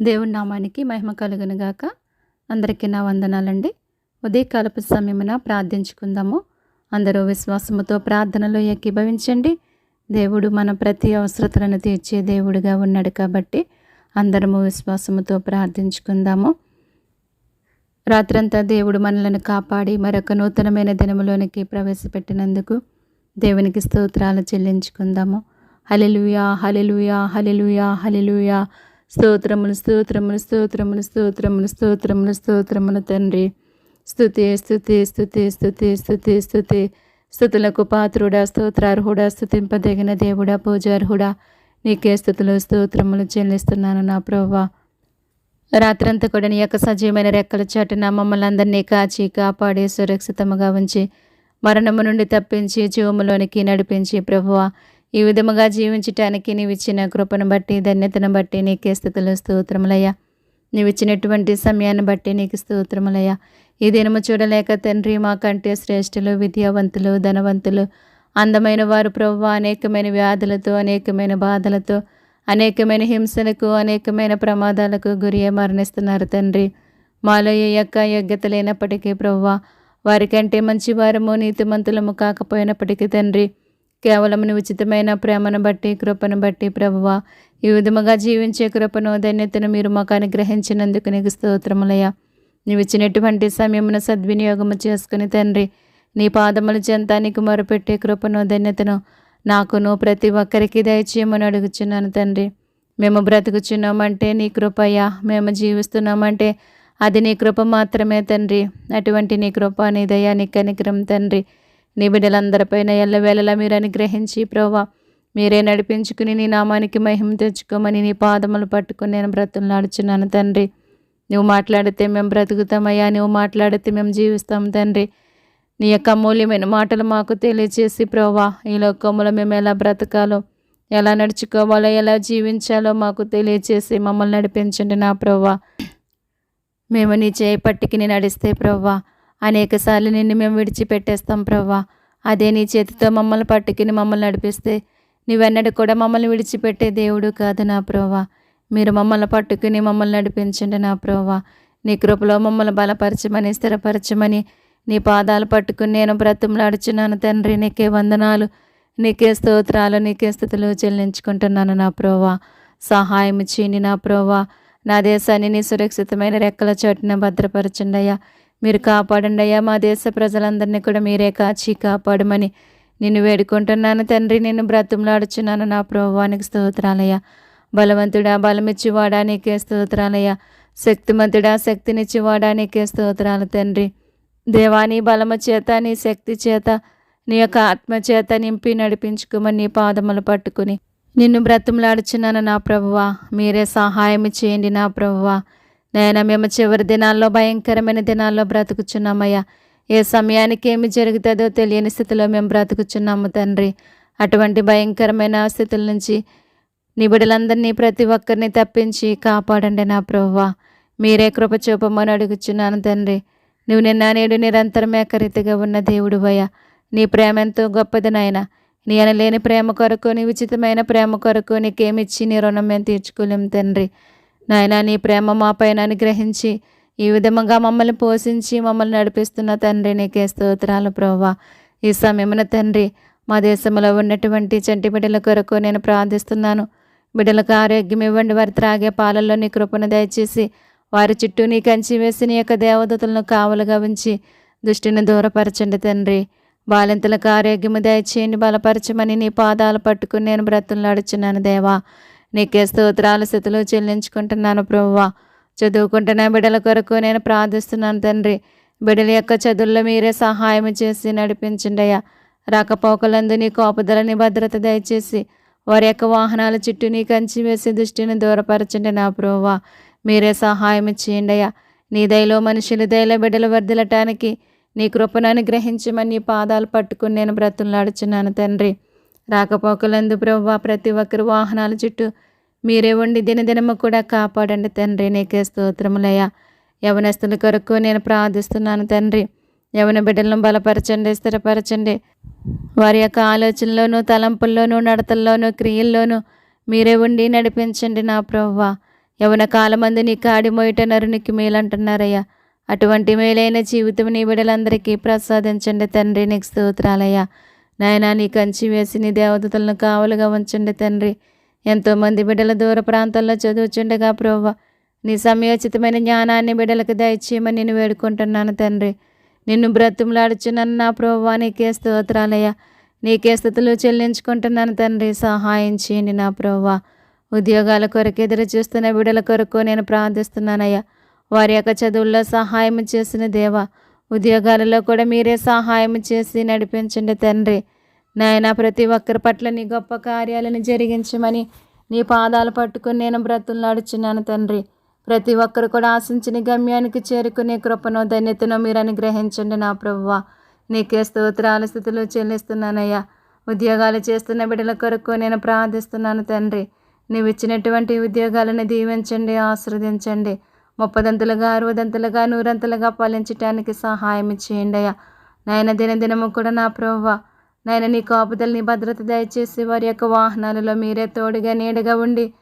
దేవుని నామానికి మహిమ కలుగునుగాక అందరికీ నా వందనాలండి. ఉదయకాలపు సమయమున ప్రార్థించుకుందాము. అందరూ విశ్వాసముతో ప్రార్థనలో ఏకీభవించండి. దేవుడు మన ప్రతి అవసరతలను తీర్చే దేవుడిగా ఉన్నాడు కాబట్టి అందరము విశ్వాసముతో ప్రార్థించుకుందాము. రాత్రంతా దేవుడు మనలను కాపాడి మరొక నూతనమైన దినములోనికి ప్రవేశపెట్టినందుకు దేవునికి స్తోత్రాలు చెల్లించుకుందాము. హలెలుయా హలెలుయా హలెలుయా హలెలుయా స్తోత్రములు స్తోత్రములు స్తోత్రములు స్తోత్రములు స్తోత్రములు స్తోత్రములు తండ్రి. స్థుతి స్థుతి స్థుతి స్థుతి స్థుతి స్థుతి స్థుతులకు పాత్రుడా స్తోత్రార్హుడా స్థుతింపదగిన దేవుడా పూజార్హుడా. నీకే స్థుతులు స్తోత్రములు చెల్లిస్తున్నాను నా ప్రవ్వా. రాత్రంతా కూడా నీ యొక్క సజీవమైన రెక్కల చాటున మమ్మల్ని అందరినీ కాచి కాపాడి సురక్షితముగా ఉంచి మరణము నుండి తప్పించి జీవములోనికి నడిపించి ప్రభువా ఈ విధముగా జీవించటానికి నీవు ఇచ్చిన కృపను బట్టి ధన్యతను బట్టి నీకే స్థితులు స్తోత్రములయ్యా. నీవు ఇచ్చినటువంటి సమయాన్ని బట్టి నీకు స్తోత్రములయ్యా. ఈ దినము చూడలేక తండ్రి మాకంటే శ్రేష్ఠులు విద్యావంతులు ధనవంతులు అందమైన వారు ప్రభు అనేకమైన వ్యాధులతో అనేకమైన బాధలతో అనేకమైన హింసలకు అనేకమైన ప్రమాదాలకు గురి మరణిస్తున్నారు తండ్రి. మాలో ఏ యొక్క యోగ్యత లేనప్పటికీ ప్రవ్వ వారికంటే మంచి వారము నీతిమంతులము కాకపోయినప్పటికీ తండ్రి కేవలం ఉచితమైన ప్రేమను బట్టి కృపను బట్టి ప్రభువ ఈ విధముగా జీవించే కృపను ధన్యతను మీరు మాకు అనుగ్రహించినందుకు నీకు స్తోత్రములయ్యా. నీవు ఇచ్చినటువంటి సమయమును సద్వినియోగము చేసుకుని తండ్రి నీ పాదముల చెంత నీకు మొరపెట్టే కృపను ధన్యతను నాకును ప్రతి ఒక్కరికి దయచేయమని అడుగుచున్నాను తండ్రి. మేము బ్రతుకుచున్నామంటే నీ కృపయ్యా మేము జీవిస్తున్నామంటే అది నీ కృప మాత్రమే తండ్రి. అటువంటి నీ కృప నీ దయా నీ కనికరం తండ్రి. నీ బిడ్డలందరిపైన ఎల్లవేళలా మీరు అనుగ్రహించి ప్రోవా మీరే నడిపించుకుని నీ నామానికి మహిమ తెచ్చుకోమని నీ పాదములు పట్టుకుని నేను బ్రతులాడుచున్నాను తండ్రి. నువ్వు మాట్లాడితే మేము బ్రతుకుతామయ్యా నువ్వు మాట్లాడితే మేము జీవిస్తాం తండ్రి. నీ యొక్క అమూల్యమైన మాటలు మాకు తెలియచేసి ప్రోవా ఈ లోకములో మేము ఎలా బ్రతకాలో ఎలా నడుచుకోవాలో ఎలా జీవించాలో మాకు తెలియచేసి మమ్మల్ని నడిపించండి నా ప్రోవా మేము నీ చేయి పట్టుకుని నడిస్తే ప్రవ్వా అనేకసార్లు నిన్ను మేము విడిచిపెట్టేస్తాం ప్రవ్వా. అదే నీ చేతితో మమ్మల్ని పట్టుకుని మమ్మల్ని నడిపిస్తే నువ్వెన్నడూ కూడా మమ్మల్ని విడిచిపెట్టే దేవుడు కాదు నా ప్రోవా మీరు మమ్మల్ని పట్టుకుని మమ్మల్ని నడిపించండి నా ప్రోవా నీ కృపలో మమ్మల్ని బలపరచమని స్థిరపరచమని నీ పాదాలు పట్టుకుని నేను బ్రతిమలాడుచున్నాను తండ్రి. నీకే వందనాలు నీకే స్తోత్రాలు నీకే స్థితులు చెల్లించుకుంటున్నాను నా ప్రోవా సహాయం చేయండి నా ప్రోవా నా దేశాన్ని నీ సురక్షితమైన రెక్కల చోటున భద్రపరచండి అయ్యా. మీరు కాపాడండి అయ్యా. మా దేశ ప్రజలందరినీ కూడా మీరే కాచి కాపాడమని నిన్ను వేడుకుంటున్నాను తండ్రి. నేను బ్రతంలాడుచున్నాను నా ప్రభువానికి స్తోత్రాలయ్యా. బలవంతుడా బలమిచ్చివాడా నీకే స్తోత్రాలయ్యా. శక్తిమంతుడా శక్తినిచ్చివాడా నీకే స్తోత్రాలు తండ్రి. దేవాని బలము చేత నీ శక్తి చేత నీ యొక్క ఆత్మ చేత నింపి నడిపించుకోమని నీ పాదములు పట్టుకుని నిన్ను బ్రతంలాడుచున్నాను నా ప్రభువా. మీరే సహాయం చేయండి నా ప్రభువా. నేను మేము చివరి దినాల్లో భయంకరమైన దినాల్లో బ్రతుకుచున్నామయ్యా. ఏ సమయానికి ఏమి జరుగుతుందో తెలియని స్థితిలో మేము బ్రతుకుచున్నాము తండ్రి. అటువంటి భయంకరమైన స్థితుల నుంచి నిబిడలందరినీ ప్రతి ఒక్కరిని తప్పించి కాపాడండి నా ప్రభువా. మీరే కృప చూపమని అడుగుచున్నాను తండ్రి. నువ్వు నిన్న నేడు నిరంతరం ఏకరీతిగా ఉన్న దేవుడు భయ నీ ప్రేమ ఎంతో గొప్పది నాయన. నీ అనలేని ప్రేమ కొరకు నీ ఉచితమైన ప్రేమ కొరకు నీకేమిచ్చి నీ రుణం మేము తీర్చుకోలేము తండ్రి. నాయన నీ ప్రేమ మా పైన అనుగ్రహించి ఈ విధముగా మమ్మల్ని పోషించి మమ్మల్ని నడిపిస్తున్న తండ్రి నీకే స్తోత్రాలు ప్రవ్వా. ఈ సమయమున తండ్రి మా దేశంలో ఉన్నటువంటి చంటి బిడ్డల కొరకు నేను ప్రార్థిస్తున్నాను. బిడ్డలకు ఆరోగ్యం ఇవ్వండి వారి త్రాగే పాలల్లో నీ కృపను దయచేసి వారి చుట్టూ నీ కంచి వేసి నీ యొక్క దేవదతులను కావలుగా ఉంచి దృష్టిని దూరపరచండి తండ్రి. బాలింతలకు ఆరోగ్యము దయచేయండి బలపరచమని నీ పాదాలు పట్టుకుని నేను బ్రతులాడుచున్నాను దేవా. నీకే స్తోత్రాలు స్థితిలో చెల్లించుకుంటున్నాను ప్రభువా. చదువుకుంటున్న బిడ్డల కొరకు నేను ప్రార్థిస్తున్నాను తండ్రి. బిడ్డల యొక్క చదువుల్లో మీరే సహాయం చేసి నడిపించండి అయ్యా. రాకపోకలందు నీ కోపదలని భద్రత దయచేసి వారి యొక్క వాహనాల చుట్టూ నీ కంచి వేసి దృష్టిని దూరపరచండి నా ప్రభువా. మీరే సహాయం చేయండి అయ్యా. నీ దయలో మనుషులు దయలో బిడ్డలు వర్దిలటానికి నీ కృపను అనుగ్రహించమని నీ పాదాలు పట్టుకుని నేను బ్రతులాడుచున్నాను తండ్రి. రాకపోకలందు ప్రవ్వా ప్రతి ఒక్కరు వాహనాల చుట్టూ మీరే ఉండి దినదినము కూడా కాపాడండి తండ్రి. నీకే స్తోత్రములయ్యా. యవనస్తుల కొరకు నేను ప్రార్థిస్తున్నాను తండ్రి. యవన బిడ్డలను బలపరచండి స్థిరపరచండి. వారి యొక్క ఆలోచనలోనూ తలంపుల్లోనూ నడతల్లోనూ క్రియల్లోనూ మీరే ఉండి నడిపించండి నా ప్రవ్వ. యవన కాలమందు నీ కాడి మోయట నరునికి మేలంటున్నారయ్యా. అటువంటి మేలైన జీవితం నీ బిడ్డలందరికీ ప్రసాదించండి తండ్రి. నీకు స్తోత్రాలయ్యా. నాయనా నీ కంచి వేసి నీ దేవతలను కావలుగా ఉంచండి తండ్రి. ఎంతోమంది బిడ్డల దూర ప్రాంతాల్లో చదువుచుండగా ప్రవ్వ నీ సమయోచితమైన జ్ఞానాన్ని బిడ్డలకు దయచేయమని నేను వేడుకుంటున్నాను తండ్రి. నిన్ను బ్రతుములాడుచున్నాను నా ప్రోవ్వా నీకే స్తోత్రాలయ్యా. నీకే స్థుతులు చెల్లించుకుంటున్నాను తండ్రి. సహాయం చేయండి నా ప్రవ్వ. ఉద్యోగాల కొరకు ఎదురు చూస్తున్న బిడ్డల కొరకు నేను ప్రార్థిస్తున్నానయ్యా. వారి యొక్క చదువుల్లో సహాయం చేసిన దేవా ఉద్యోగాలలో కూడా మీరే సహాయం చేసి నడిపించండి తండ్రి. నాయన ప్రతి ఒక్కరి పట్ల నీ గొప్ప కార్యాలను జరిగించమని నీ పాదాలు పట్టుకుని నేను బ్రతులు నడుచున్నాను తండ్రి. ప్రతి ఒక్కరు కూడా ఆశించిన గమ్యానికి చేరుకునే కృపను ధన్యతను మీరు అనుగ్రహించండి నా ప్రభువ. నీకే స్తోత్రాల స్థితిలో చెల్లిస్తున్నానయ్యా. ఉద్యోగాలు చేస్తున్న బిడ్డల కొరకు నేను ప్రార్థిస్తున్నాను తండ్రి. నీవు ఇచ్చినటువంటి ఉద్యోగాలను దీవించండి ఆశ్రదించండి ముప్పదంతులుగా అరవదంతులుగా నూరంతులుగా పాలించటానికి సహాయం చేయండి అయ్యా. నాయన దినదినము కూడా నా ప్రభువ నాయన నీ కాపుదల్ని భద్రత దయచేసి వారి యొక్క వాహనాలలో మీరే తోడుగా నీడగా ఉండి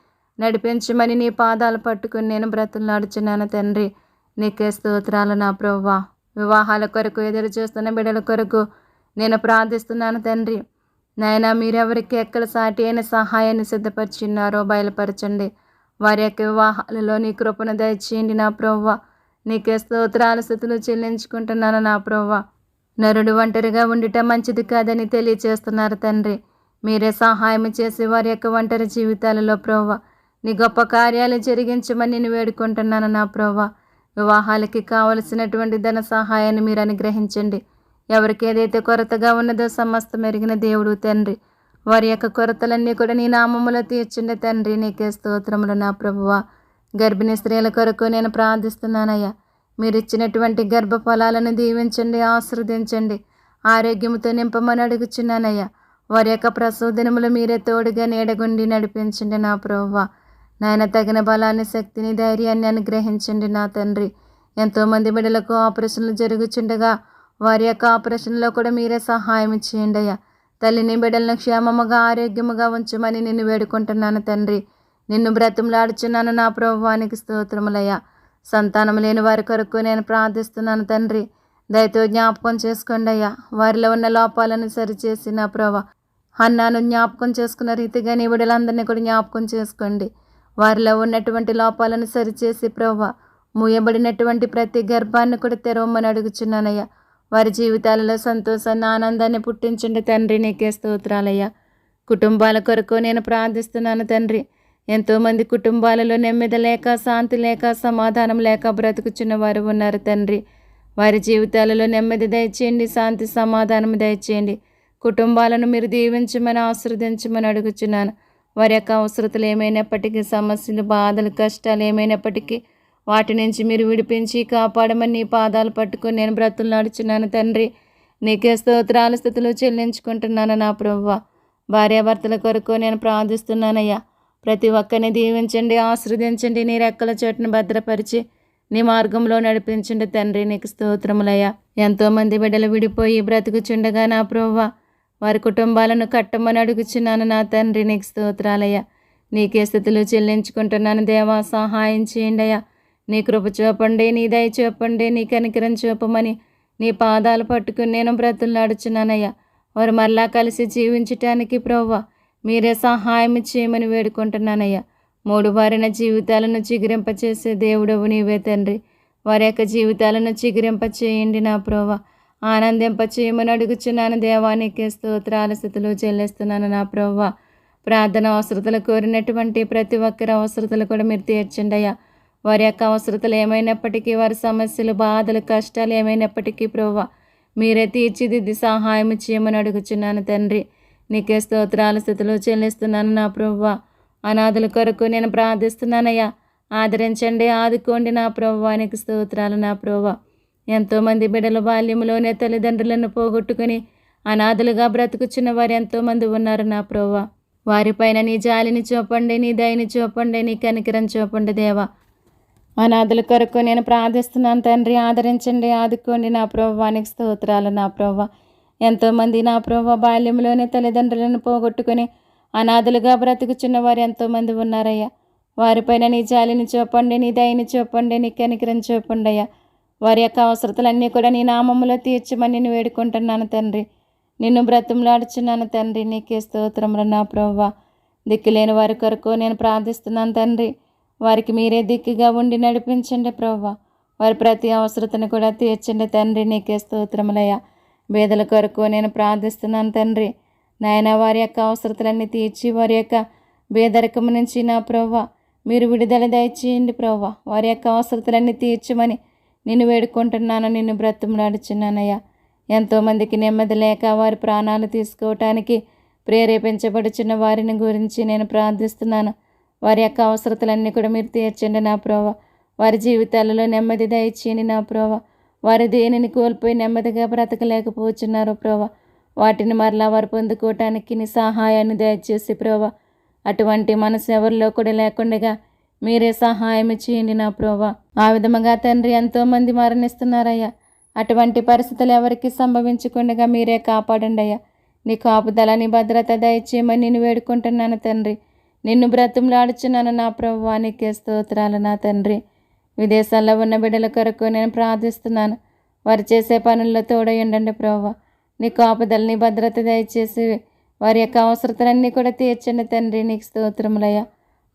నడిపించమని నీ పాదాలు పట్టుకుని నేను బ్రతులు నడుచున్నాను తండ్రి. నీకే స్తోత్రాలు నా ప్రభువ. వివాహాల కొరకు ఎదురు చూస్తున్న బిడ్డల కొరకు నేను ప్రార్థిస్తున్నాను తండ్రి. నాయన మీరెవరికి ఎక్కడ సాటి అయిన సహాయాన్ని సిద్ధపరిచిన్నారో బయలుపరచండి. వారి యొక్క వివాహాలలో నీ కృపను దయచేయండి నా ప్రవ్వ. నీకే స్తోత్రాల స్థుతులు చెల్లించుకుంటున్నాను నా ప్రవ్వ. నరుడు ఒంటరిగా ఉండుట మంచిది కాదని తెలియచేస్తున్నారు తండ్రి. మీరే సహాయం చేసి వారి యొక్క ఒంటరి జీవితాలలో ప్రవ్వ. నీ గొప్ప కార్యాలు జరిగించమని నేను వేడుకుంటున్నాను నా ప్రవ్వ. వివాహాలకి కావలసినటువంటి ధన సహాయాన్ని మీరు అనుగ్రహించండి. ఎవరికి ఏదైతే కొరతగా ఉన్నదో సమస్తం ఎరిగిన దేవుడు తండ్రి. వారి యొక్క కొరతలన్నీ కూడా నీ నామములో తీర్చుండే తండ్రి. నీకే స్తోత్రములు నా ప్రభువ. గర్భిణీ స్త్రీల కొరకు నేను ప్రార్థిస్తున్నానయ్యా. మీరు ఇచ్చినటువంటి గర్భ ఫలాలను దీవించండి ఆశ్రదించండి ఆరోగ్యముతో నింపమని అడుగుచున్నానయ్యా. వారి యొక్క ప్రసవ దినములు మీరే తోడుగా నీడగుండి నడిపించండి నా ప్రభువ. నాయన తగిన బలాన్ని శక్తిని ధైర్యాన్ని అనుగ్రహించండి నా తండ్రి. ఎంతోమంది బిడ్డలకు ఆపరేషన్లు జరుగుచుండగా వారి యొక్క ఆపరేషన్లో కూడా మీరే సహాయం చేయండి అయ్యా. తల్లిని బిడ్డలను క్షేమముగా ఆరోగ్యముగా ఉంచమని నిన్ను వేడుకుంటున్నాను తండ్రి. నిన్ను బ్రతంలాడుచున్నాను నా ప్రభువానికి స్తోత్రములయ్యా. సంతానం లేని వారి కొరకు నేను ప్రార్థిస్తున్నాను తండ్రి. దయతో జ్ఞాపకం చేసుకోండి అయ్యా వారిలో ఉన్న లోపాలను సరిచేసి నా ప్రభా అన్నాను జ్ఞాపకం చేసుకున్న రీతిగా నీ బిడ్డలందరినీ కూడా జ్ఞాపకం చేసుకోండి. వారిలో ఉన్నటువంటి లోపాలను సరిచేసి ప్రభా మూయబడినటువంటి ప్రతి గర్భాన్ని కూడా తెరవమని అడుగుచున్నానయ్యా. వారి జీవితాలలో సంతోషాన్ని ఆనందాన్ని పుట్టించండి తండ్రి. నీకే స్తోత్రాలయ్యా. కుటుంబాల కొరకు నేను ప్రార్థిస్తున్నాను తండ్రి. ఎంతోమంది కుటుంబాలలో నెమ్మది లేక శాంతి లేక సమాధానం లేక బ్రతుకుచున్న వారు ఉన్నారు తండ్రి. వారి జీవితాలలో నెమ్మది దయచేయండి శాంతి సమాధానం దయచేయండి. కుటుంబాలను మీరు దీవించమని ఆశ్రదించమని అడుగుచున్నాను. వారి యొక్క అవసరతలు ఏమైనప్పటికీ సమస్యలు బాధలు కష్టాలు ఏమైనప్పటికీ వాటి నుంచి మీరు విడిపించి కాపాడమని నీ పాదాలు పట్టుకొని నేను బ్రతులు నడుచున్నాను తండ్రి. నీకే స్తోత్రాల స్థితులు చెల్లించుకుంటున్నాను నా ప్రభు భార్యాభర్తల కొరకు నేను ప్రార్థిస్తున్నానయ్యా. ప్రతి ఒక్కరిని దీవించండి ఆశ్రదించండి నీ రెక్కల చోటును భద్రపరిచి నీ మార్గంలో నడిపించండి తండ్రి. నీకు స్తోత్రములయ్యా. ఎంతోమంది బిడ్డలు విడిపోయి బ్రతుకుచుండగా నా ప్రభు వారి కుటుంబాలను కట్టమని అడుగుచున్నాను నా తండ్రి. నీకు స్తోత్రాలయ్యా. నీకే స్థితులు చెల్లించుకుంటున్నాను దేవా. సహాయం చేయండి అయ్యా. నీ కృప చూపండి నీ దయ చూపండి నీ కనికరం చూపమని నీ పాదాలు పట్టుకుని నేను బ్రతులు నడుచున్నానయ్యా. వారు మరలా కలిసి జీవించటానికి ప్రవ్వ మీరే సహాయం చేయమని వేడుకుంటున్నానయ్యా. మూడు వారిన జీవితాలను చిగురింపచేసే దేవుడవు నీవే తండ్రి. వారి యొక్క జీవితాలను చిగురింప చేయండి నా ప్రోవ ఆనందింప చేయమని అడుగుచున్నాను దేవానికి స్తోత్రాల స్థితిలో చెల్లిస్తున్నాను నా ప్రోవ ప్రార్థన అవసరతలు కోరినటువంటి ప్రతి ఒక్కరి అవసరతలు కూడా మీరు తీర్చండి అయ్యా. వారి యొక్క అవసరతలు ఏమైనప్పటికీ వారి సమస్యలు బాధలు కష్టాలు ఏమైనప్పటికీ ప్రోవ మీరే తీర్చిదిద్ది సహాయం చేయమని అడుగుచున్నాను తండ్రి. నీకే స్తోత్రాల స్థితిలో చెల్లిస్తున్నాను నా ప్రభువ. అనాథుల కొరకు నేను ప్రార్థిస్తున్నానయ్యా. ఆదరించండి ఆదుకోండి నా ప్రవ్వానికి స్తోత్రాలు నా ప్రభువ. ఎంతోమంది బిడ్డల బాల్యంలోనే తల్లిదండ్రులను పోగొట్టుకుని అనాథులుగా బ్రతుకుచున్న వారు ఎంతోమంది ఉన్నారు నా ప్రభువ. వారిపైన నీ జాలిని చూపండి నీ దయని చూపండి నీ కనికరం చూపండి దేవా. అనాథుల కొరకు నేను ప్రార్థిస్తున్నాను తండ్రి. ఆదరించండి ఆదుకోండి నా ప్రభువానికి స్తోత్రాలు నా ప్రభు. ఎంతోమంది నా ప్రభు బాల్యంలోనే తల్లిదండ్రులను పోగొట్టుకుని అనాథులుగా బ్రతుకుచున్న వారు ఎంతోమంది ఉన్నారయ్యా. వారిపైన నీ జాలిని చూపండి నీ దయని చూపండి నీ కనికరం చూపండి అయ్యా. వారి యొక్క అవసరతలన్నీ కూడా నీ నామములో తీర్చమని నేను వేడుకుంటున్నాను తండ్రి. నిన్ను బ్రతంలాడుచున్నాను తండ్రి. నీకే స్తోత్రములు నా ప్రవ్వ దిక్కులేని వారి కొరకు నేను ప్రార్థిస్తున్నాను తండ్రి. వారికి మీరే దిక్కుగా ఉండి నడిపించండి ప్రవ్వ. వారి ప్రతి అవసరతను కూడా తీర్చండి తండ్రి నీకే స్తోత్రములయ్యా. బేదల కొరకు నేను ప్రార్థిస్తున్నాను తండ్రి. నాయన వారి యొక్క అవసరతలన్నీ తీర్చి వారి యొక్క బేదరికం నుంచి నా ప్రవ్వ మీరు విడుదల దయచేయండి ప్రవ్వ. వారి యొక్క అవసరతలన్నీ తీర్చమని నిన్ను వేడుకుంటున్నాను నిన్ను బ్రతుములాడుచున్నానయ్యా. ఎంతోమందికి నెమ్మది లేక వారి ప్రాణాలు తీసుకోవటానికి ప్రేరేపించబడుచున్న వారిని గురించి నేను ప్రార్థిస్తున్నాను. వారి యొక్క అవసరతలన్నీ కూడా మీరు తీర్చండి నా ప్రోవ వారి జీవితాలలో నెమ్మది దయచేయండి నా ప్రోవ వారి దేనిని కోల్పోయి నెమ్మదిగా బ్రతకలేకపోతున్నారు ప్రోవ వాటిని మరలా వారు పొందుకోవటానికి నీ సహాయాన్ని దయచేసి ప్రోవ అటువంటి మనసు ఎవరిలో కూడా లేకుండా మీరే సహాయం చేయండి నా ప్రోవ ఆ విధముగా తండ్రి ఎంతోమంది మరణిస్తున్నారయ్యా. అటువంటి పరిస్థితులు ఎవరికి సంభవించకుండా మీరే కాపాడండి అయ్యా. నీ కాపుదల నీ భద్రత దయచేయమని నేను వేడుకుంటున్నాను తండ్రి. నిన్ను బ్రతుములాడుచున్నాను నా ప్రభువానికి స్తోత్రాలు నా తండ్రి. విదేశాల్లో ఉన్న బిడ్డల కొరకు నేను ప్రార్థిస్తున్నాను. వారు చేసే పనుల్లో తోడై ఉండండి ప్రభు. నీ కాపుదల నీ భద్రత దయచేసి వారి యొక్క అవసరతలన్నీ కూడా తీర్చండి తండ్రి నీకు స్తోత్రములయ్యా.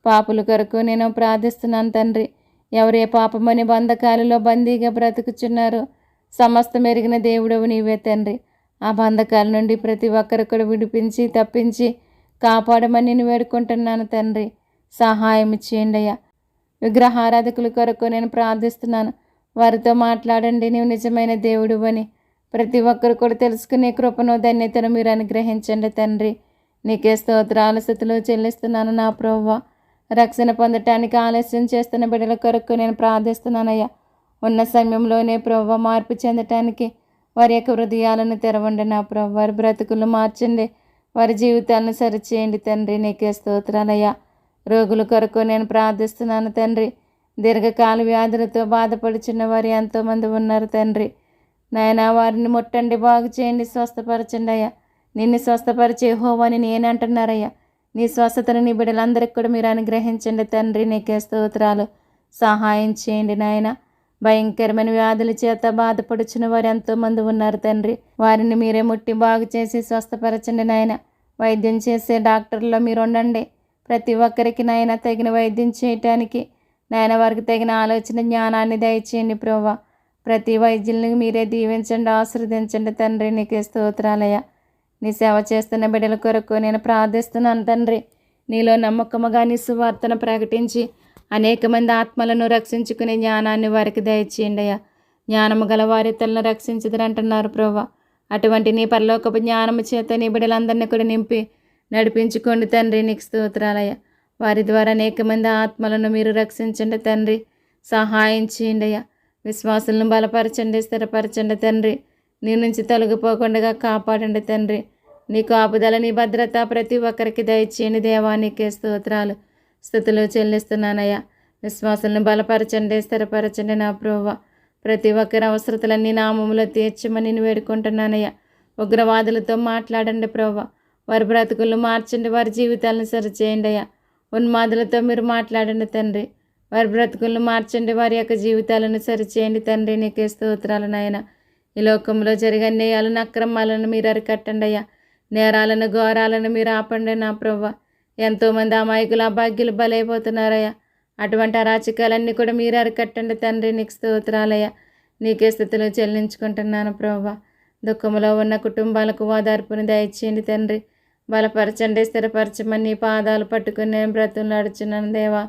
పాపుల కొరకు నేను ప్రార్థిస్తున్నాను తండ్రి. ఎవరే పాపమని బంధకాలలో బందీగా బ్రతుకుచున్నారు సమస్త మెరిగిన దేవుడవు నీవే తండ్రి. ఆ బంధకాల నుండి ప్రతి ఒక్కరు కూడా విడిపించి తప్పించి కాపాడమని నేను వేడుకుంటున్నాను తండ్రి. సహాయం చేయండి అయ్యా. విగ్రహారాధకుల కొరకు నేను ప్రార్థిస్తున్నాను. వారితో మాట్లాడండి నీవు నిజమైన దేవుడు అని. ప్రతి ఒక్కరు కూడా తెలుసుకునే కృపను ధన్యతను మీరు అనుగ్రహించండి తండ్రి. నీకే స్తోత్రాల స్థితిలో చెల్లిస్తున్నాను నా ప్రవ్వ. రక్షణ పొందటానికి ఆలస్యం చేస్తున్న బిడ్డల కొరకు నేను ప్రార్థిస్తున్నానయ్యా ఉన్న సమయంలోనే ప్రవ్వ మార్పు చెందటానికి వారి యొక్క హృదయాలను తెరవండి నా ప్రభు వారి బ్రతుకులు మార్చండి. వారి జీవితాలను సరిచేయండి తండ్రి. నీకే స్తోత్రాలయ్యా. రోగుల కొరకు నేను ప్రార్థిస్తున్నాను తండ్రి. దీర్ఘకాల వ్యాధులతో బాధపడుచున్న వారు ఎంతోమంది ఉన్నారు తండ్రి. నాయన వారిని ముట్టండి బాగు చేయండి స్వస్థపరచండి అయ్యా. నిన్ను స్వస్థపరిచే హోవని నేనంటున్నారయ్యా. నీ స్వస్థతను నీ బిడ్డలందరికీ కూడా మీరు అనుగ్రహించండి తండ్రి. నీకే స్తోత్రాలు. సహాయం చేయండి నాయనా. భయంకరమైన వ్యాధుల చేత బాధపడుచున్న వారు ఎంతోమంది ఉన్నారు తండ్రి. వారిని మీరే ముట్టి బాగు చేసి స్వస్థపరచండి నాయన. వైద్యం చేసే డాక్టర్లో మీరు ఉండండి. ప్రతి ఒక్కరికి నాయన తగిన వైద్యం చేయటానికి నాయన వారికి తగిన ఆలోచన జ్ఞానాన్ని దయచేయండి ప్రోవా ప్రతి వైద్యుల్ని మీరే దీవించండి ఆశ్రదించండి తండ్రి. నీకే స్తోత్రాలయ నీ సేవ చేస్తున్న బిడ్డల కొరకు నేను ప్రార్థిస్తున్నాను తండ్రి. నీలో నమ్మకముగా నీ సువార్తను ప్రకటించి అనేక మంది ఆత్మలను రక్షించుకునే జ్ఞానాన్ని వారికి దయచేయండి అయ్యా జ్ఞానము గల వారి తలను రక్షించదరంటున్నారు ప్రభా అటువంటి నీ పరలోకపు జ్ఞానము చేత నీ బిడ్డలందరినీ కూడా నింపి నడిపించుకోండి తండ్రి నీకు స్తోత్రాలయ వారి ద్వారా అనేక మంది ఆత్మలను మీరు రక్షించండి తండ్రి. సహాయం చేయండి అయ్యా విశ్వాసులను బలపరచండి స్థిరపరచండి తండ్రి. నీ నుంచి తొలగిపోకుండా కాపాడండి తండ్రి. నీ కాపుదల నీ భద్రత ప్రతి ఒక్కరికి దయచేయండి దేవానికే స్తోత్రాలు. స్థుతులు చెల్లిస్తున్నానయ్యా. విశ్వాసాలను బలపరచండి స్థిరపరచండి నా ప్రోవ ప్రతి ఒక్కరి అవసరతలన్నీ నామములో తీర్చమని నేను వేడుకుంటున్నానయ్యా. ఉగ్రవాదులతో మాట్లాడండి ప్రోవ వారి బ్రతుకులు మార్చండి వారి జీవితాలను సరిచేయండి అయ్యా. ఉన్మాదులతో మీరు మాట్లాడండి తండ్రి. వారి బ్రతుకులను మార్చండి వారి యొక్క జీవితాలను సరిచేయండి తండ్రి. నీకే స్తోత్రాలు నాయన. ఈ లోకంలో జరిగే నేయాలను అక్రమాలను మీరు అరికట్టండి అయ్యా. నేరాలను ఘోరాలను మీరు ఆపండి నా ప్రవ్వ ఎంతోమంది అమాయకులు అభాగ్యులు బలైపోతున్నారయ్యా. అటువంటి అరాచకాలన్నీ కూడా మీరు అరికట్టండి తండ్రి. నీకు స్తోత్రాలయ్యా. నీకే స్థితిలో చెల్లించుకుంటున్నాను ప్రభా. దుఃఖంలో ఉన్న కుటుంబాలకు ఓదార్పుని దయచేయండి తండ్రి. బలపరచండి స్థిరపరచమని నీ పాదాలు పట్టుకుని నేను బ్రతులాడుచున్నాను దేవా.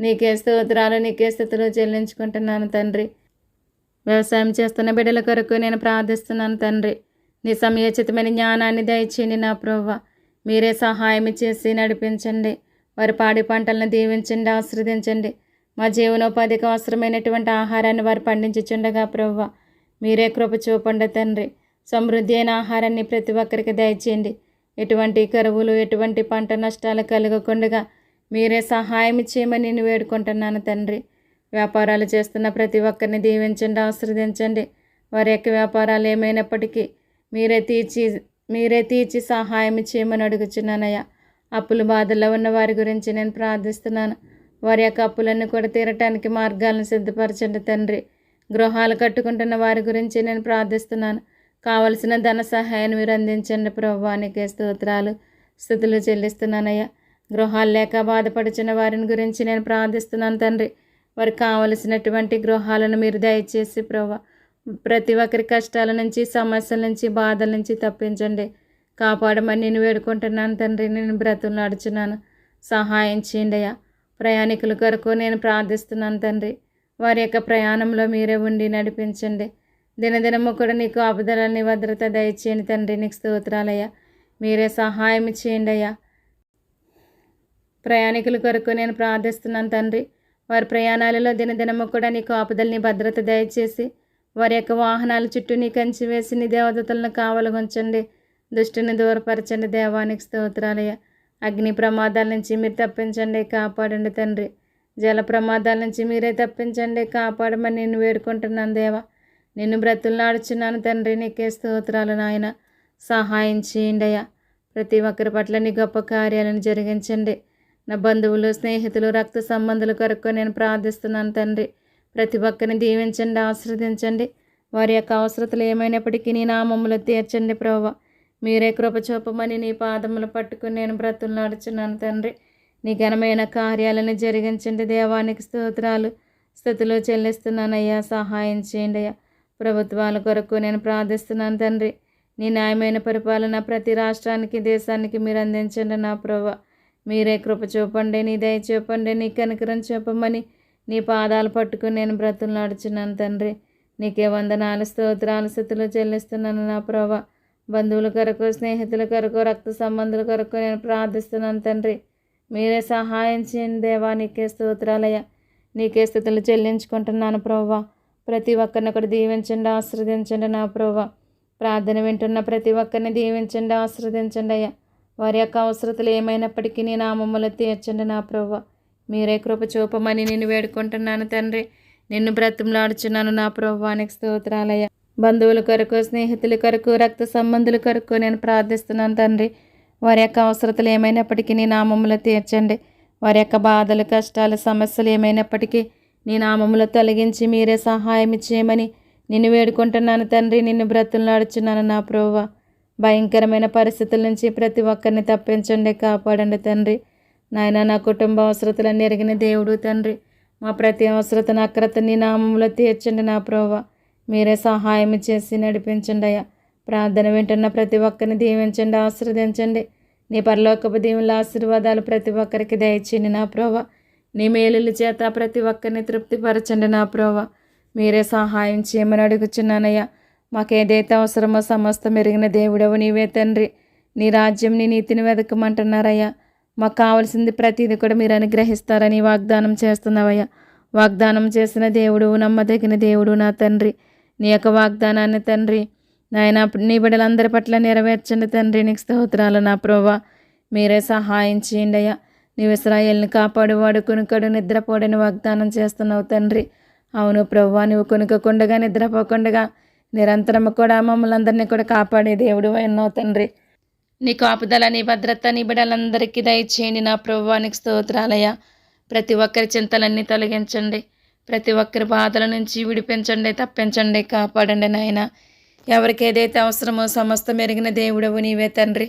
నీకే స్తోత్రాలు నీకే స్థితిలో చెల్లించుకుంటున్నాను తండ్రి. వ్యవసాయం చేస్తున్న బిడ్డల కొరకు నేను ప్రార్థిస్తున్నాను తండ్రి. నీ సమయోచితమైన జ్ఞానాన్ని దయచేయండి నా ప్రభా. మీరే సహాయం చేసి నడిపించండి. వారి పాడి పంటలను దీవించండి ఆశ్రదించండి మా జీవనోపాధికి అవసరమైనటువంటి ఆహారాన్ని వారు పండించుచుండగా ప్రవ్వ మీరే కృప చూపండి తండ్రి. సమృద్ధి అయిన ఆహారాన్ని ప్రతి ఒక్కరికి దయచేయండి. ఎటువంటి కరువులు ఎటువంటి పంట నష్టాలు కలగకుండా మీరే సహాయం చేయమని నేను వేడుకుంటున్నాను తండ్రి. వ్యాపారాలు చేస్తున్న ప్రతి ఒక్కరిని దీవించండి ఆశ్రదించండి వారి యొక్క వ్యాపారాలు ఏమైనప్పటికీ మీరే తీర్చి మీరే తీర్చి సహాయం చేయమని అడుగుచున్నానయ్యా. అప్పులు బాధల్లో ఉన్న వారి గురించి నేను ప్రార్థిస్తున్నాను. వారి యొక్క అప్పులన్నీ కూడా తీరటానికి మార్గాలను సిద్ధపరచండి తండ్రి. గృహాలు కట్టుకుంటున్న వారి గురించి నేను ప్రార్థిస్తున్నాను. కావలసిన ధన సహాయాన్ని మీరు అందించండి ప్రభువానికి స్తోత్రాలు స్థుతులు చెల్లిస్తున్నానయ్యా. గృహాలు లేక బాధపడుచున్న వారిని గురించి నేను ప్రార్థిస్తున్నాను తండ్రి. వారికి కావలసినటువంటి గృహాలను మీరు దయచేసి ప్రభా ప్రతి ఒక్కరి కష్టాల నుంచి సమస్యల నుంచి బాధల నుంచి తప్పించండి. కాపాడమని నేను వేడుకుంటున్నాను తండ్రి. నేను బ్రతులు నడుచున్నాను. సహాయం చేయండి అయ్యా. ప్రయాణికుల కొరకు నేను ప్రార్థిస్తున్నాను తండ్రి. వారి యొక్క ప్రయాణంలో మీరే ఉండి నడిపించండి. దినదినము కూడా నీకు ఆపుదలని భద్రత దయచేయండి తండ్రి. నీకు స్తోత్రాలయ్యా మీరే సహాయం చేయండి అయ్యా. ప్రయాణికుల కొరకు నేను ప్రార్థిస్తున్నాను తండ్రి. వారి ప్రయాణాలలో దినదినము కూడా నీకు ఆపుదలని భద్రత దయచేసి వారి యొక్క వాహనాల చుట్టూ నీ కంచి వేసి నీ దేవదతలను కావలగుంచండి దుష్టిని దూరపరచండి దేవానికి స్తోత్రాలయ్య. అగ్ని ప్రమాదాల నుంచి మీరు తప్పించండి కాపాడండి తండ్రి. జల ప్రమాదాల నుంచి మీరే తప్పించండి కాపాడమని నేను వేడుకుంటున్నాను దేవా. నిన్ను బ్రతుల్లాడుచున్నాను తండ్రి నీకే స్తోత్రాలు నాయన. సహాయం చేయండి అయ్యా. ప్రతి ఒక్కరి పట్ల నీ గొప్ప కార్యాలను జరిగించండి. నా బంధువులు స్నేహితులు రక్త సంబంధుల కొరకు నేను ప్రార్థిస్తున్నాను తండ్రి. ప్రతి ఒక్కరిని దీవించండి ఆశ్రదించండి వారి యొక్క అవసరతలు ఏమైనప్పటికీ నీ నామములు తీర్చండి ప్రభు మీరే కృప చూపమని నీ పాదములు పట్టుకుని నేను బ్రతులు నడుచున్నాను తండ్రి. నీ ఘనమైన కార్యాలను జరిగించండి దేవానికి స్తోత్రాలు. స్థుతులు చెల్లిస్తున్నానయ్యా సహాయం చేయండి అయ్యా. ప్రభుత్వాల కొరకు నేను ప్రార్థిస్తున్నాను తండ్రి. నీ న్యాయమైన పరిపాలన ప్రతి రాష్ట్రానికి దేశానికి మీరు అందించండి నా ప్రభ మీరే కృప చూపండి నీ దయ చూపండి నీ కనికరం చూపమని నీ పాదాలు పట్టుకుని నేను బ్రతులు నడుచున్నాను తండ్రి. నీకే వందనాలు స్తోత్రాలు స్థుతులు చెల్లిస్తున్నాను నా ప్రభా. బంధువుల కొరకు స్నేహితుల కొరకు రక్త సంబంధుల కొరకు నేను ప్రార్థిస్తున్నాను తండ్రి. మీరే సహాయం చేయండి దేవా నీకే స్తోత్రాలయ్య. నీకే స్థుతులు చెల్లించుకుంటున్నాను ప్రభా. ప్రతి ఒక్కరిని ఒకటి దీవించండి ఆశ్రదించండి నా ప్రభా. ప్రార్థన వింటున్న ప్రతి ఒక్కరిని దీవించండి ఆశ్రదించండి అయ్యా. వారి యొక్క అవసరతలు ఏమైనప్పటికీ నీ నామమ్మలు తీర్చండి నా ప్రభా. మీరే కృప చూపమని నేను వేడుకుంటున్నాను తండ్రి. నిన్ను బ్రతంలాడుచున్నాను నా ప్రభువానికి స్తోత్రాలయ్య. బంధువుల కొరకు స్నేహితుల కొరకు రక్త సంబంధుల కొరకు నేను ప్రార్థిస్తున్నాను తండ్రి. వారి యొక్క అవసరతలు ఏమైనప్పటికీ నీ నామములో తీర్చండి. వారి యొక్క బాధలు కష్టాలు సమస్యలు ఏమైనప్పటికీ నీ నామములు తొలగించి మీరే సహాయం ఇచ్చేయమని నిన్ను వేడుకుంటున్నాను తండ్రి. నిన్ను బ్రతులాడుచున్నాను నా ప్రభువ భయంకరమైన పరిస్థితుల నుంచి ప్రతి ఒక్కరిని తప్పించండి కాపాడండి తండ్రి. నాయన నా కుటుంబ అవసరతలన్నీ ఎరిగిన దేవుడు తండ్రి. మా ప్రతి అవసరతను అక్రత నీ నామంలో తీర్చండి నా ప్రోవ మీరే సహాయం చేసి నడిపించండి అయ్యా. ప్రార్థన వింటున్న ప్రతి ఒక్కరిని దీవించండి ఆశీర్వదించండి. నీ పరలోకపు దీవుల ఆశీర్వాదాలు ప్రతి ఒక్కరికి దయచేయండి నా ప్రోవ నీ మేలుల చేత ప్రతి ఒక్కరిని తృప్తిపరచండి నా ప్రోవ మీరే సహాయం చేయమని అడుగుచున్నానయ్యా. మాకేదైతే అవసరమో సమస్తం మెరిగిన దేవుడవు నీవే తండ్రి. నీ రాజ్యం నీ నీతిని వెతకమంటున్నారయ్యా మాకు కావలసింది ప్రతిదీ కూడా మీరు అనుగ్రహిస్తారని వాగ్దానం చేస్తున్నావయ్యా. వాగ్దానం చేసిన దేవుడు నమ్మదగిన దేవుడు నా తండ్రి. నీ యొక్క వాగ్దానాన్ని తండ్రి. నాయన నీ బిడ్డలందరి పట్ల నెరవేర్చండి తండ్రి. నీకు స్తోత్రాలు నా ప్రభా మీరే సహాయం చేయండి అయ్యా. నీవు కాపాడు కాపాడువాడు కొనుకడు నిద్రపోడని వాగ్దానం చేస్తున్నావు తండ్రి. అవును ప్రవ్వా నువ్వు కొనుక్కుండగా నిద్రపోకుండగా నిరంతరం కూడా మమ్మల్ని అందరినీ కూడా కాపాడే దేవుడు ఎన్నో తండ్రి. నీ కాపుదల నీ భద్రత నీ బిడ్డలందరికీ దయచేయండి. నా ప్రభువానికి స్తోత్రాలయ ప్రతి ఒక్కరి చింతలన్నీ తొలగించండి. ప్రతి ఒక్కరి బాధల నుంచి విడిపించండి తప్పించండి కాపాడండి నాయన. ఎవరికి ఏదైతే అవసరమో సమస్త మెరిగిన దేవుడవు నీవే తండ్రి.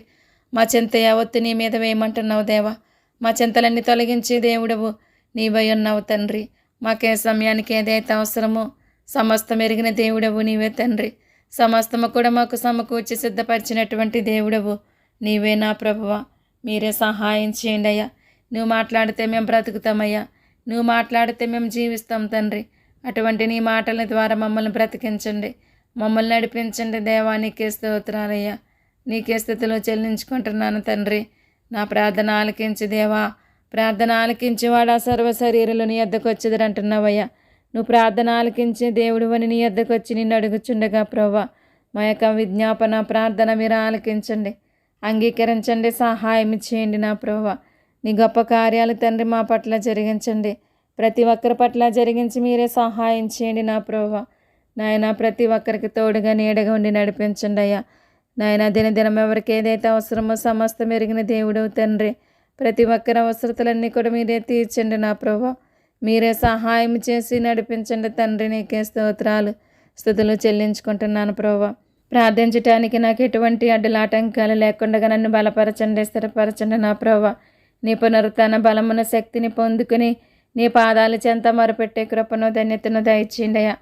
మా చింత యావత్తు నీ మీద వేయమంటున్నావు దేవా. మా చింతలన్నీ తొలగించి దేవుడవు నీవై ఉన్నావు తండ్రి. మాకే సమయానికి ఏదైతే అవసరమో సమస్త మెరిగిన దేవుడవు నీవే తండ్రి. సమస్తము కూడా మాకు సమకూర్చి సిద్ధపరిచినటువంటి దేవుడవు. నీవే నా ప్రభువ మీరే సహాయం చేయండి అయ్యా. నువ్వు మాట్లాడితే మేము బ్రతుకుతామయ్యా నువ్వు మాట్లాడితే మేము జీవిస్తాం తండ్రి. అటువంటి నీ మాటల ద్వారా మమ్మల్ని బ్రతికించండి. మమ్మల్ని నడిపించండి దేవా నీకే స్తోత్రాలయ్యా నీకే స్థితిలో చెల్లించుకుంటున్నాను తండ్రి. నా ప్రార్థన ఆలకించి దేవా. ప్రార్థన ఆలకించి వాడా సర్వ శరీరంలో నీ ఎద్దకు వచ్చేదంటున్నావయ్యా నువ్వు ప్రార్థన ఆలకించే దేవుడు అని నీ ఎద్దకు వచ్చి నిన్ను అడుగుచుండగా ప్రవ్వా. మా యొక్క విజ్ఞాపన ప్రార్థన మీరు ఆలకించండి. అంగీకరించండి సహాయం చేయండి నా ప్రభువ నీ గొప్ప కార్యాలు తండ్రి మా పట్ల జరిగించండి. ప్రతి ఒక్కరి పట్ల జరిగించి మీరే సహాయం చేయండి నా ప్రభువ నాయన ప్రతి ఒక్కరికి తోడుగా నీడగా ఉండి నడిపించండి అయ్యా. నాయన దినదినం ఎవరికి ఏదైతే అవసరమో సమస్త మెరిగిన దేవుడు తండ్రి. ప్రతి ఒక్కరి అవసరతలన్నీ కూడా మీరే తీర్చండి నా ప్రభు. మీరే సహాయం చేసి నడిపించండి తండ్రి నీకే స్తోత్రాలు. స్థుతులు చెల్లించుకుంటున్నాను ప్రభా. ప్రార్థించటానికి నాకు ఎటువంటి అడ్డులాటంకాలు లేకుండా నన్ను బలపరచండి స్థిరపరచండి నా ప్రభ నీ పునరుత్న బలమున శక్తిని పొందుకుని నీ పాదాలు చెంత మరుపెట్టే కృపను ధన్యతను దయచేయండియా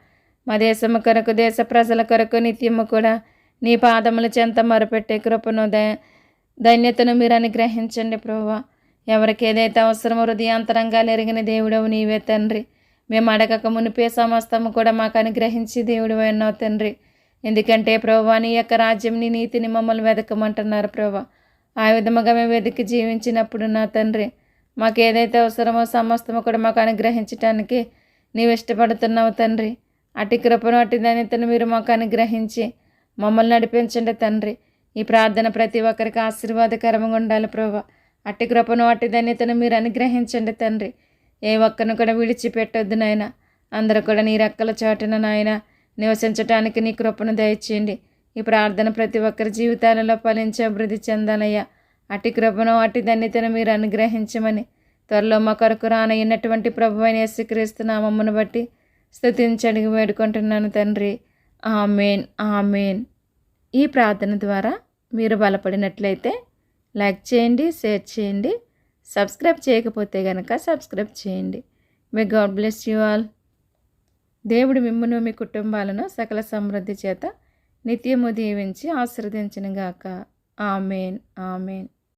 మా దేశము కొరకు దేశ ప్రజల కొరకు నిత్యము కూడా నీ పాదముల చెంత మరుపెట్టే కృపను ద ధన్యతను మీరు అనుగ్రహించండి ప్రభా ఎవరికి ఏదైతే అవసరమో హృదయాంతరంగా ఎరిగిన దేవుడవు నీవే తండ్రి. మేము అడగక మునిపే సమస్తము కూడా మాకు అనుగ్రహించి దేవుడు అన్నావు తండ్రి. ఎందుకంటే ప్రభా నీ యొక్క రాజ్యం నీ నీతిని మమ్మల్ని వెతకమంటున్నారు ప్రభా ఆ విధముగా మేము వెతికి జీవించినప్పుడు నా తండ్రి మాకు ఏదైతే అవసరమో సమస్తము కూడా మాకు అనుగ్రహించటానికి నీవు ఇష్టపడుతున్నావు తండ్రి. అటు కృపను అటు ధన్యతను మీరు మాకు అనుగ్రహించి మమ్మల్ని నడిపించండి తండ్రి. ఈ ప్రార్థన ప్రతి ఒక్కరికి ఆశీర్వాదకరంగా ఉండాలి ప్రభా అట్టి కృపను అట్టి ధన్యతను మీరు అనుగ్రహించండి తండ్రి. ఏ ఒక్కరిని కూడా విడిచిపెట్టొద్దు నాయన. అందరూ కూడా నీ రెక్కల చాటున నాయనా. నివసించటానికి నీ కృపను దయచేయండి. ఈ ప్రార్థన ప్రతి ఒక్కరి జీవితాలలో ఫలించి అభివృద్ధి చెందాలయ్యా. అట్టి కృపను అట్టి ధన్యతను మీరు అనుగ్రహించమని త్వరలో మా కొరకు రానయ్యినటువంటి ప్రభు అయిన యేసుక్రీస్తు నామమ్మను బట్టి స్థుతించడిగి వేడుకుంటున్నాను తండ్రి. ఆమెన్ ఆమెన్. ఈ ప్రార్థన ద్వారా మీరు బలపడినట్లయితే లైక్ చేయండి షేర్ చేయండి సబ్స్క్రైబ్ చేయకపోతే కనుక సబ్స్క్రైబ్ చేయండి. May God bless you all దేవుడు మిమ్మను మీ కుటుంబాలను సకల సమృద్ధి చేత నిత్యము దీవించి ఆశీర్వదించిన గాక ఆమెన్. ఆమెన్.